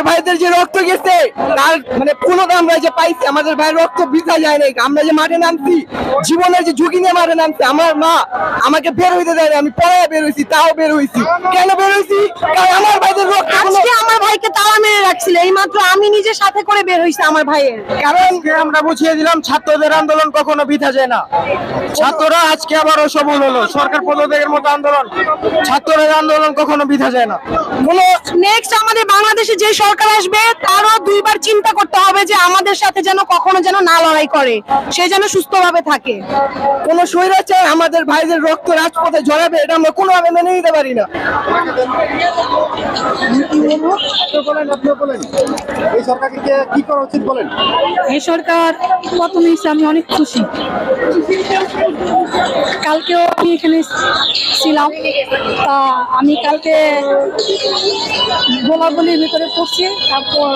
আমার ভাইদের যে রক্ত গেছে তার মানে পুনঃ আমরা যে পাইছি আমাদের ভাইয়ের রক্ত বৃথা যায় নাই। আমরা যে মাঠে নামছি জীবনের যে ঝুঁকি নিয়ে মাঠে নামছি আমার মা আমাকে বের হইতে দেয় আমি পড়ায় বের হইছি তাও বের হইছি। কেন বের হইছি? কারণ আমার ভাইদের রক্ত আজকে আমার ভাইকে তালা মেরে রাখছিল এই মাত্র আমি নিজে সাথে করে বের হইছি আমার ভাইয়ের। কারণ আমরা বুঝিয়ে দিলাম ছাত্রদের আন্দোলন কখনো বৃথা যায় না। ছাত্ররা আজকে আবারও সফল হলো সরকার পদত্যাগের মতো আন্দোলন। ছাত্রদের আন্দোলন কখনো বৃথা যায় না। কোনো নেক্সট আমাদের বাংলাদেশে যে সরকার আসবে তারও দুইবার চিন্তা করতে হবে যে আমাদের সাথে যেন কখনো যেন না লড়াই করে সে যেন সুস্থভাবে থাকে। কোন স্বৈরাচার আমাদের ভাইদের রক্ত রাজপথে জড়াবে এটা আমরা কোনোভাবে মেনে নিতে পারি না। বলেন আপনি বলেন। এই সরকারকে কে- করা উচিত বলেন? এই সরকার প্রথমে এসে আমি অনেক খুশি। কালকেও আমি এখানে ছিলাম। তা আমি কালকে গোলাগুলির ভিতরে পড়ছি। তারপর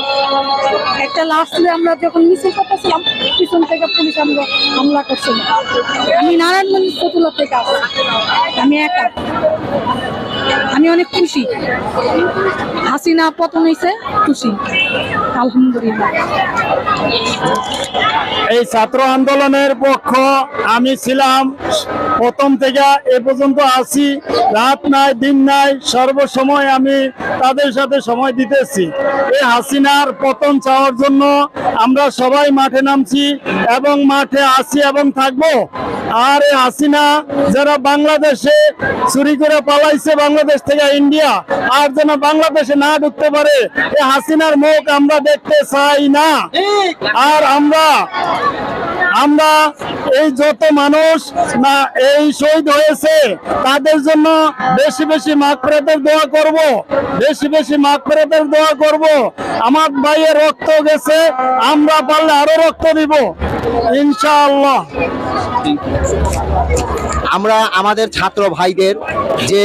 একটা লাস্টে আমরা যখন মিছিল করতেছিলাম, পিছন থেকে পুলিশ আমরা হামলা করছিল। আমি নারায়ণগঞ্জ ফতুলা থেকে আসছি। আমি একা। আমি অনেক খুশি। হাসিনা পতন হয়েছে খুশি। আলহামদুলিল্লাহ। এই ছাত্র আন্দোলনের পক্ষ আমি ছিলাম। প্রথম থেকে এ পর্যন্ত আসি রাত নাই, দিন নাই, সর্বসময় আমি তাদের সাথে সময় দিতেছি। এই হাসিনার পতন চাওয়ার জন্য আমরা সবাই মাঠে নামছি এবং মাঠে আছি এবং থাকব। আর হাসিনা, যারা বাংলাদেশে চুরি করে পালাইছে, বাংলাদেশ থেকে ইন্ডিয়া, আর যেন বাংলাদেশে না ঢুকতে পারে এই হাসিনার মুখ আমরা দেখতে চাই না। আর আমরা আমরা এই যত মানুষ না এই শহীদ হয়েছে, তাদের জন্য বেশি বেশি মাকফেরাতের দোয়া করব, বেশি বেশি মাকফেরাতের দোয়া করব। আমার ভাইয়ের রক্ত গেছে, আমরা পারলে আরও রক্ত দিব। ইনশাআল্লাহ। আমরা আমাদের ছাত্র ভাইদের যে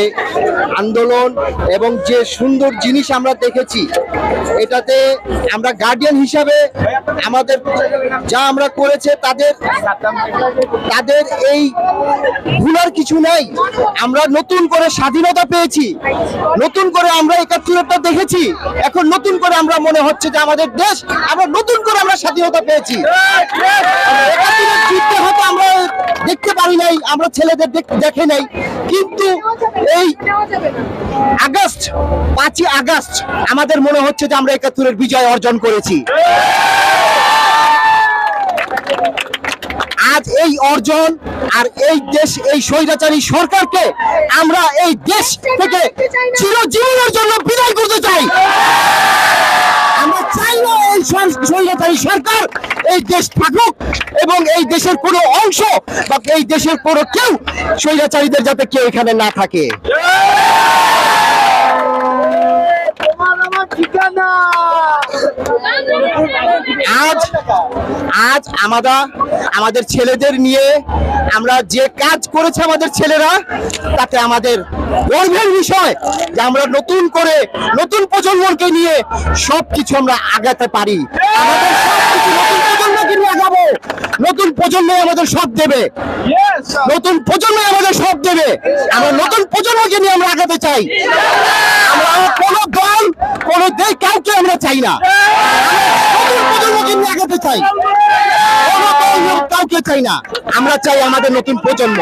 আন্দোলন এবং যে সুন্দর জিনিস আমরা দেখেছি, এটাতে আমরা গার্ডিয়ান হিসাবে আমাদের যা আমরা করেছে তাদের তাদের এই ভুলার কিছু নেই। আমরা নতুন করে স্বাধীনতা পেয়েছি, নতুন করে আমরা একাত্তরটা দেখেছি, এখন নতুন করে আমরা মনে হচ্ছে যে আমাদের দেশ, আমরা নতুন করে আমরা স্বাধীনতা পেয়েছি। আমরা দেখতে পারি নাই, আমরা ছেলেদের দেখে নাই, কিন্তু এই আগস্ট পাঁচই আগস্ট আমাদের মনে হচ্ছে যে আমরা একাত্তরের বিজয় অর্জন করেছি। আজ এই অর্জন আর এই দেশ এই স্বৈরাচারী সরকারকে আমরা এই দেশ থেকে চিরজীবনের জন্য বিদায় করতে চাই। আমরা চাই না এই স্বৈরাচারী সরকার এই দেশ থাকুক এবং এই দেশের কোনো অংশ বা এই দেশের কোনো কেউ স্বৈরাচারীদের যাতে কেউ এখানে না থাকে। আজ আজ আমরা আমাদের ছেলেদের নিয়ে আমরা যে কাজ করেছে আমাদের ছেলেরা তাতে আমাদের গর্বের বিষয় যে আমরা নতুন করে নতুন প্রজন্মকে নিয়ে সবকিছু আমরা আগাতে পারি। আমাদের সবকিছু নতুন প্রজন্মকে নিয়ে আগাবো নতুন প্রজন্ম আমাদের সব দেবে। নতুন প্রজন্ম আমাদের সব দেবে। আমরা নতুন প্রজন্মকে নিয়ে আমরা আগাতে চাই। আমরা কোনো দল কোনো দেশ কাউকে আমরা চাই না। নতুন প্রজন্মকে নিয়ে আগাতে চাই। কোনো দল কাউকে চাই না। আমরা চাই আমাদের নতুন প্রজন্ম।